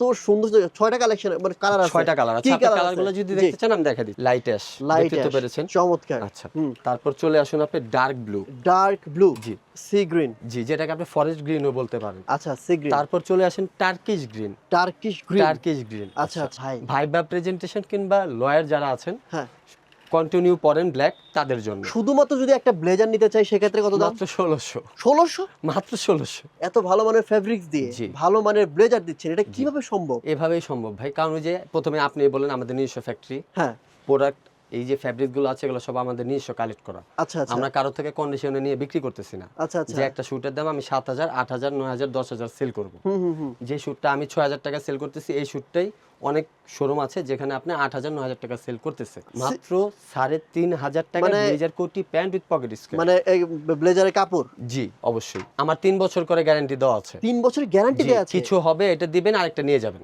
তো সুন্দর ছয়টা কালেকশন মানে কালার আছে। ছয়টা কালার আছে। কালারগুলো যদি। দেখতে চান আমি দেখা দিই লাইট অ্যাশ লাইট দেখতে তো পেরেছেন। চমৎকার। আচ্ছা। তারপর চলে আসুন আপনি ডার্ক ব্লু ডার্ক ব্লু জি। সি গ্রিন জি যেটাকে আপনি ফরেস্ট গ্রিনও বলতে পারেন। আচ্ছা সি গ্রিন তারপর চলে আসেন Turkish green Turkish green Turkish green আচ্ছা আচ্ছা। ভাই। ভাইবা প্রেজেন্টেশন কিংবা লয়ার যারা আছেন হ্যাঁ। কন্টিনিউ পরেন ব্ল্যাক তাদের জন্য। শুধুমাত্র যদি একটা ব্লেজার নিতে চাই সেক্ষেত্রে কত দাম? মাত্র ষোলোশো। ষোলোশো? মাত্র ষোলোশো। এত ভালো মানের ফেব্রিক্স দিয়ে ভালো মানের ব্লেজার দিচ্ছেন এটা কীভাবে সম্ভব? এভাবেই সম্ভব ভাই। কারণ ওই যে প্রথমে আপনি বলেন আমাদের নিজস্ব ফ্যাক্টরি হ্যাঁ। প্রোডাক্ট এই যে ফ্যাব্রিকগুলো আছে এগুলো সব আমাদের নিজস্ব কালেক্ট করা। আচ্ছা আচ্ছা। আমরা কারও থেকে কন্ডিশনে নিয়ে বিক্রি করতেছি না। আচ্ছা আচ্ছা। যে একটা শুটের দাম আমি সাত হাজার আট হাজার নয় হাজার দশ হাজার সেল করব। হুম হুম হুম। যে শ্যুটটা আমি ছয় হাজার টাকা সেল করতেছি এই শ্যুটটাই অনেক শোরুম আছে যেখানে আপনি আট হাজার নয় হাজার টাকা সেল করতেছে। মাত্র সাড়ে তিন হাজার টাকা মানে- ব্লেজার কোটি প্যান্ট উইথ পকেট স্কোয়ার মানে এই ব্লেজারের কাপড়? জি অবশ্যই। আমার তিন বছর করে গ্যারান্টি দেওয়া আছে। তিন বছরের গ্যারান্টি দেওয়া আছে? কিছু হবে এটা দিবেন আরেকটা নিয়ে যাবেন।